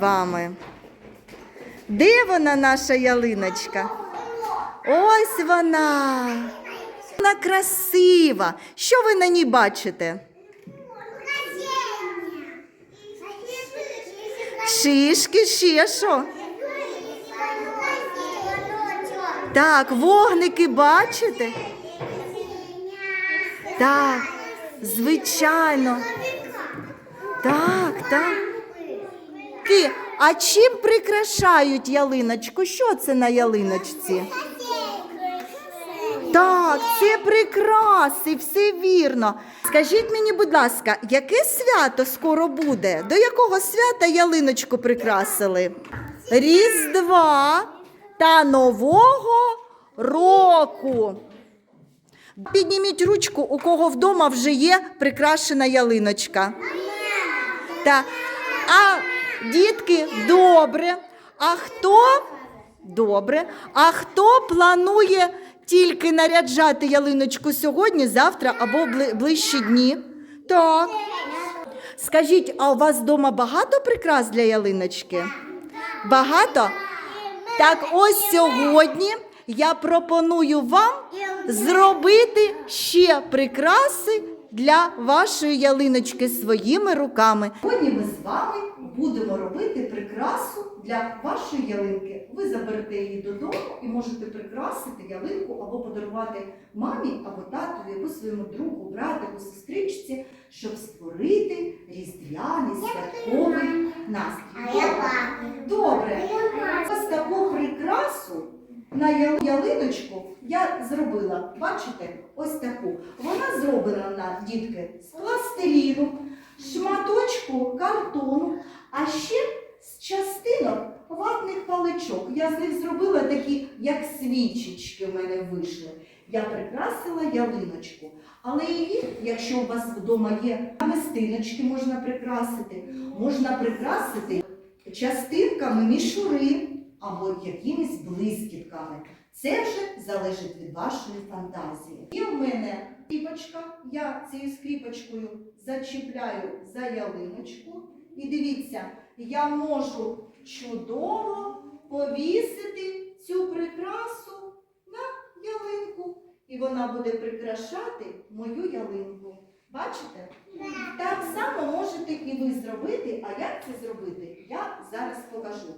вами. Де вона, наша ялиночка? Ось вона. Вона красива. Що ви на ній бачите? Шишки, ще що? Так, вогники бачите? Так, звичайно. Так, так. Ки, А чим прикрашають ялиночку? Що це на ялиночці? Так, це прикраси, все вірно. Скажіть мені, будь ласка, яке свято скоро буде? До якого свята ялиночку прикрасили? Різдва та Нового року. Підніміть ручку, у кого вдома вже є прикрашена ялиночка. Та, а дітки, добре. А хто добре? А хто планує тільки наряджати ялиночку сьогодні, завтра або ближчі дні? Так. Скажіть, а у вас вдома багато прикрас для ялиночки? Багато? Так ось сьогодні я пропоную вам зробити ще прикраси для вашої ялиночки своїми руками. Сьогодні ми з вами будемо робити прикрасу для вашої ялинки. Ви заберете її додому і можете прикрасити ялинку або подарувати мамі або татові, або своєму другу, братику, сестричці, щоб створити різдвяний святковий настрій. Добре, на ялиночку я зробила. Бачите, ось таку. Вона зроблена на дітки з пластиліну, шматочку картону, а ще з частинок ватних паличок. Я з них зробила такі, як свічечки в мене вийшли. Я прикрасила ялиночку. Але її, якщо у вас вдома є намистиночки, можна прикрасити, можна прикрасити частинками мішури або якимись блискітками. Це вже залежить від вашої фантазії. Є в мене скріпочка, я цією скріпочкою зачіпляю за ялиночку. І дивіться, я можу чудово повісити цю прикрасу на ялинку. І вона буде прикрашати мою ялинку. Бачите? Так само можете і ви зробити, а як це зробити, я зараз покажу.